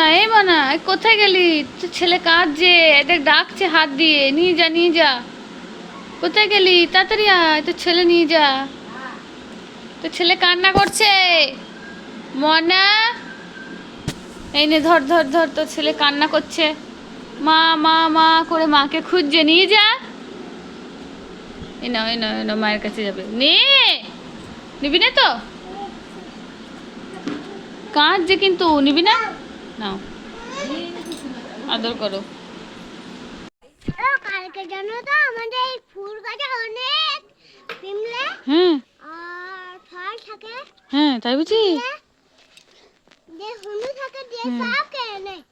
মনা এই এই কোথায় গেলি? তো ছেলে কাঁদছে এটা ডাকছে হাত দিয়ে, নিয়ে যা নিয়ে যা। কোথায় গেলি? তাড়াতাড়ি আয় তো ছেলে নিয়ে যা। তো ছেলে কান্না করছে। মনা, এই নে, ধর ধর ধর তো ছেলে কান্না করছে। মা মা মা করে মাকে খুঁজছে, নিয়ে যা। এই নাও এই নাও এই নাও, মায়ের কাছে যাবে। নে, নিবি না তো? কাঁদছে কিন্তু, নিবি না? নাও। আদর করো। কালকে জানো তো আমাদের এই ফুল গাছে অনেক পিমলে হ্যাঁ। আর ফল থাকে। হ্যাঁ তাই বুঝি?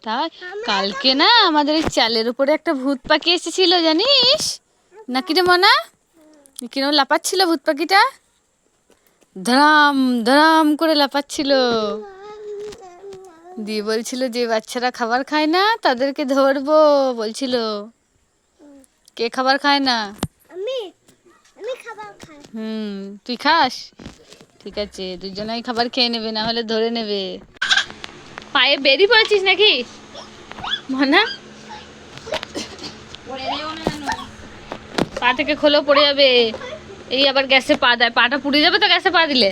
তাই? কালকে না আমাদের এই চালের উপরে একটা ভূত পাখি এসেছিল জানিস? নাকি রে মনা? কিরম লাপাচ্ছিল ভূত পাখিটা? ধরাম ধরাম করে লাপাচ্ছিল দিয়ে বলছিল যে বাচ্চারা খাবার খায় না তাদেরকে ধরবো বলছিল। কে খাবার খায় না? আমি আমি খাবার খাই। হুম তুই খাস? ঠিক আছে দুজনেই খাবার খেয়ে নেবে না হলে ধরে নেবে। পায়ে বেরি পড়েছিস নাকি? মনা? পা থেকে খোলো পড়ে যাবে। এই আবার গ্যাসে পা দেয় পাটা পুড়ে যাবে তো গ্যাসে পা দিলে।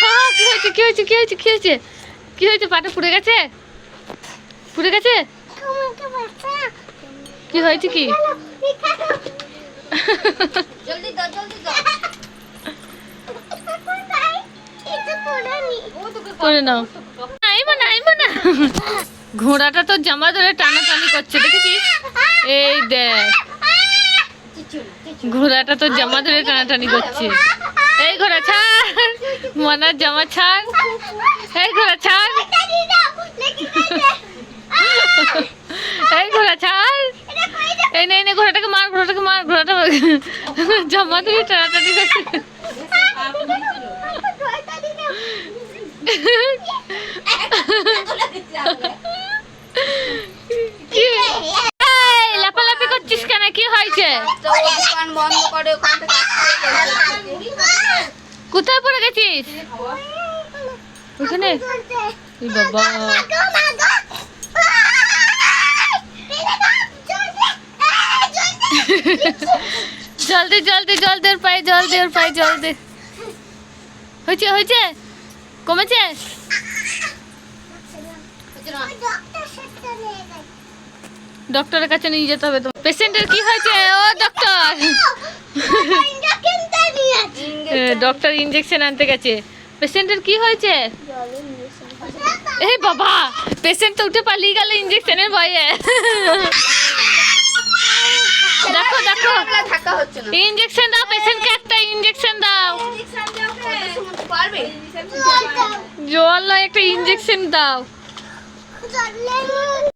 হ্যাঁ, কি হয়েছে কি হয়েছে কি হয়েছে কি হয়েছে? কি হয়েছে পাটা পুড়ে গেছে? পুড়ে গেছে? কি হয়েছে কি? করে নাও। না। ঘোড়াটা তো জামা ধরে টানাটানি করছে দেখেছিস? এই দেখ। ঘোড়াটা তো জামা ধরে টানাটানি করছে। এই ঘোড়া ছাড়। মনার জামা ছাড়। এই ঘোড়া ছাড়। এই ঘোড়া ছাড়। এই নে নে, ঘোড়াটাকে মার ঘোড়াটাকে মার, ঘোড়াটা জামা ধরে টানাটানি লাফালাফি করছিস কেন? কি হয়েছে? দোকান বন্ধ করে, ওখান থেকে কোথায় পড়ে গেছিস? ওখানে? বাবা। জলদি জলদি জলদি ওর পায়ে, জল দে ওর পায়ে, জল দে। হয়েছে হয়েছে? কমেছে? ডক্টরের কাছে নিয়ে যেতে হবে তো পেশেন্টের কি হয়েছে? ও ডক্টর ডক্টর ইঞ্জেকশন আনতে গেছে। পেশেন্টের কি হয়েছে? এই বাবা পেশেন্ট তো উঠে পালিয়ে গেল ইঞ্জেকশনের ভয়ে। দেখো দেখো। ইঞ্জেকশন দাও পেশেন্টকে একটা ইঞ্জেকশন দাও। জল একটা ইঞ্জেকশন দাও।